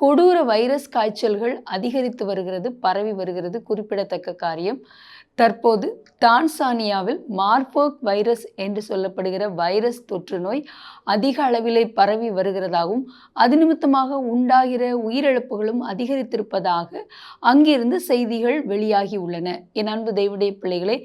கொடூர வைரஸ் காய்ச்சல்கள் அதிகரித்து வருகிறது பரவி வருகிறது. குறிப்பிடத்தக்க காரியம் தற்போது டான்சானியாவில் மார்போக் வைரஸ் என்று சொல்லப்படுகிற வைரஸ் தொற்று நோய் அதிக அளவிலே பரவி வருகிறதாகவும் அது நிமித்தமாக உண்டாகிற உயிரிழப்புகளும் அதிகரித்திருப்பதாக அங்கிருந்து செய்திகள் வெளியாகி உள்ளன. என் அன்பு தெய்வடைய பிள்ளைகளே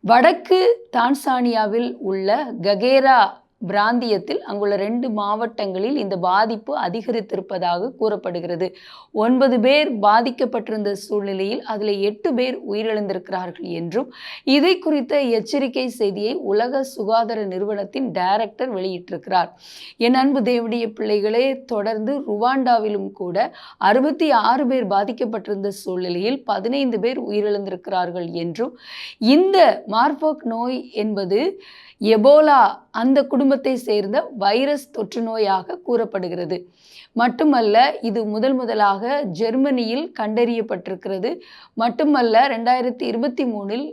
வடக்கு டான்சானியாவில் உள்ள ககேரா பிராந்தியத்தில் அங்குள்ள ரெண்டு மாவட்டங்களில் இந்த பாதிப்பு அதிகரித்திருப்பதாக கூறப்படுகிறது. ஒன்பது பேர் பாதிக்கப்பட்டிருந்த சூழ்நிலையில் அதில் எட்டு பேர் உயிரிழந்திருக்கிறார்கள் என்றும் இதை குறித்த எச்சரிக்கை செய்தியை உலக சுகாதார நிறுவனத்தின் டைரக்டர் வெளியிட்டிருக்கிறார். என் அன்பு தேவடைய பிள்ளைகளே தொடர்ந்து ருவாண்டாவிலும் கூட அறுபத்தி ஆறு பேர் பாதிக்கப்பட்டிருந்த சூழ்நிலையில் பதினைந்து பேர் உயிரிழந்திருக்கிறார்கள் என்றும் இந்த மார்போக் நோய் என்பது எபோலா அந்த குடும்ப குடும்பத்தை சேர்ந்த வைரஸ் தொற்று நோயாக கூறப்படுகிறது. மட்டுமல்ல இது முதல் முதலாக ஜெர்மனியில் கண்டறியப்பட்டிருக்கிறது. மட்டுமல்ல ரெண்டாயிரத்தி இருபத்தி மூணில்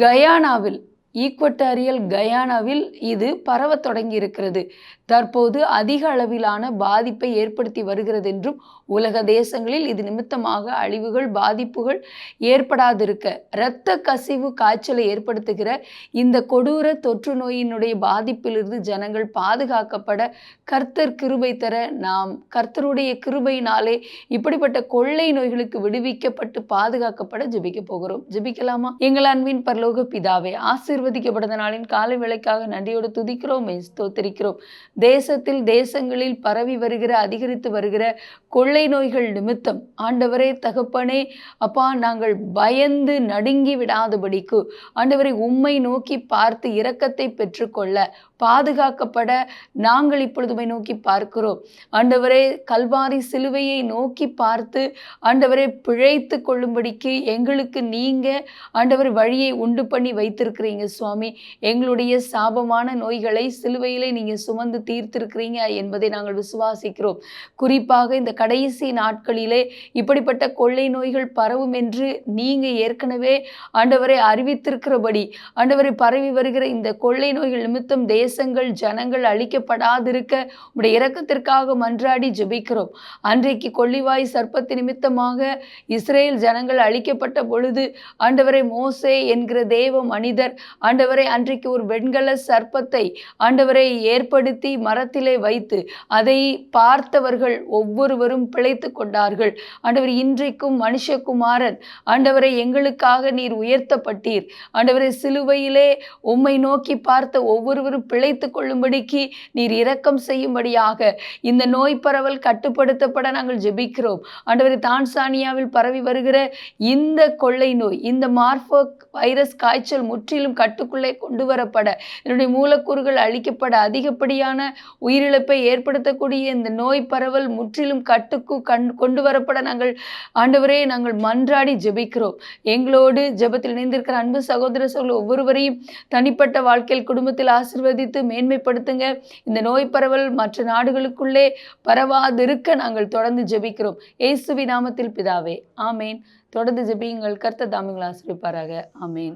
கயானாவில் ஈக்வட்டாரியல் கயானாவில் இது பரவத் தொடங்கி இருக்கிறது தற்போது அதிக அளவிலான பாதிப்பை ஏற்படுத்தி வருகிறது என்றும் உலக தேசங்களில் இது நிமித்தமாக அழிவுகள் பாதிப்புகள் ஏற்படாதிருக்க இரத்த கசிவு காய்ச்சலை ஏற்படுத்துகிற இந்த கொடூர தொற்று நோயினுடைய பாதிப்பிலிருந்து ஜனங்கள் பாதுகாக்கப்பட கர்த்தர் கிருபை தர நாம் கர்த்தருடைய கிருபையினாலே இப்படிப்பட்ட கொள்ளை நோய்களுக்கு விடுவிக்கப்பட்டு பாதுகாக்கப்பட ஜெபிக்க போகிறோம். ஜெபிக்கலாமா? எங்கள் அன்பின் பரலோக பிதாவே ஆசீர்வதிக்கப்பட்ட நாளின் காலை வேளைக்காக நன்றியோடு துதிக்கிறோம் ஸ்தோத்திரிக்கிறோம். தேசத்தில் தேசங்களில் பரவி வருகிற அதிகரித்து வருகிற கொள்ளை நோய்கள் நிமித்தம் ஆண்டவரே தகப்பனே அப்பா நாங்கள் பயந்து நடுங்கி விடாதபடிக்கு ஆண்டவரை உம்மை நோக்கி பார்த்து இரக்கத்தை பெற்றுக்கொள்ள பாதுகாக்கப்பட நாங்கள் இப்பொழுதுமை நோக்கி பார்க்கிறோம். ஆண்டவரே கல்வாரி சிலுவையை நோக்கி பார்த்து ஆண்டவரை பிழைத்து கொள்ளும்படிக்கு எங்களுக்கு நீங்கள் ஆண்டவர் வழியை உண்டு பண்ணி வைத்திருக்கிறீங்க சுவாமி எங்களுடைய சாபமான நோய்களை சிலுவையிலே நீங்கள் சுமந்து தீர்த்திருக்கிறீங்க என்பதை நாங்கள் விசுவாசிக்கிறோம். குறிப்பாக இந்த கடைசி நாட்களிலே இப்படிப்பட்ட கொள்ளை நோய்கள் பரவும் என்று நீங்கள் ஏற்கனவே ஆண்டவரை அறிவித்திருக்கிறபடி ஆண்டவரை பரவி வருகிற இந்த கொள்ளை நோய்கள் நிமித்தம் தேசங்கள் ஜனங்கள் அழிக்கப்படாதிருக்க உடைய இரக்கத்திற்காக மன்றாடி ஜெபிக்கிறோம். அன்றைக்கு கொள்ளிவாய் சர்ப்பத்து நிமித்தமாக இஸ்ரேல் ஜனங்கள் அழிக்கப்பட்ட பொழுது ஆண்டவரை மோசே என்கிற தேவ மனிதர் ஆண்டவரை அன்றைக்கு ஒரு வெண்கல சர்ப்பத்தை ஆண்டவரை ஏற்படுத்தி மரத்திலே வைத்து அதை பார்த்தவர்கள் ஒவ்வொருவரும் பிழைத்து கொண்டார்கள். ஆண்டவர் இன்றைக்கும் மனுஷகுமாரன் ஆண்டவரை எங்களுக்காக நீர் உயர்த்தப்பட்டீர். ஆண்டவரை சிலுவையிலே உம்மை நோக்கி பார்த்த ஒவ்வொருவரும் பிழைத்து கொள்ளும்படிக்கு நீர் இரக்கம் செய்யும்படியாக இந்த நோய் பரவல் கட்டுப்படுத்தப்பட நாங்கள் ஜெபிக்கிறோம். ஆண்டவர் தான்சானியாவில் பரவி வருகிற இந்த கொள்ளை நோய் இந்த மார்போக் வைரஸ் காய்ச்சல் முற்றிலும் கட்டுக்குள்ளே கொண்டு வரப்பட என்னுடைய மூலக்கூறுகள் அழிக்கப்பட அதிகப்படியான உயிரிழப்பை ஏற்படுத்தக்கூடிய இந்த நோய் பரவல் முற்றிலும் கட்டுக்கு கண் கொண்டு வரப்பட நாங்கள் ஆண்டவரே நாங்கள் மன்றாடி ஜெபிக்கிறோம். எங்களோடு ஜெபத்தில் இணைந்திருக்கிற அன்பு சகோதர சகோதரர் ஒவ்வொருவரையும் தனிப்பட்ட வாழ்க்கையில் குடும்பத்தில் ஆசிர்வதித்து மேன்மைப்படுத்துங்க. இந்த நோய் பரவல் மற்ற நாடுகளுக்குள்ளே பரவாதிருக்க நாங்கள் தொடர்ந்து ஜெபிக்கிறோம். இயேசுவி நாமத்தில் பிதாவே ஆமேன். தொடர்ந்து ஜெபியுங்கள். கர்த்த தாமிகள் ஆசிரிப்பாராக ஆமேன்.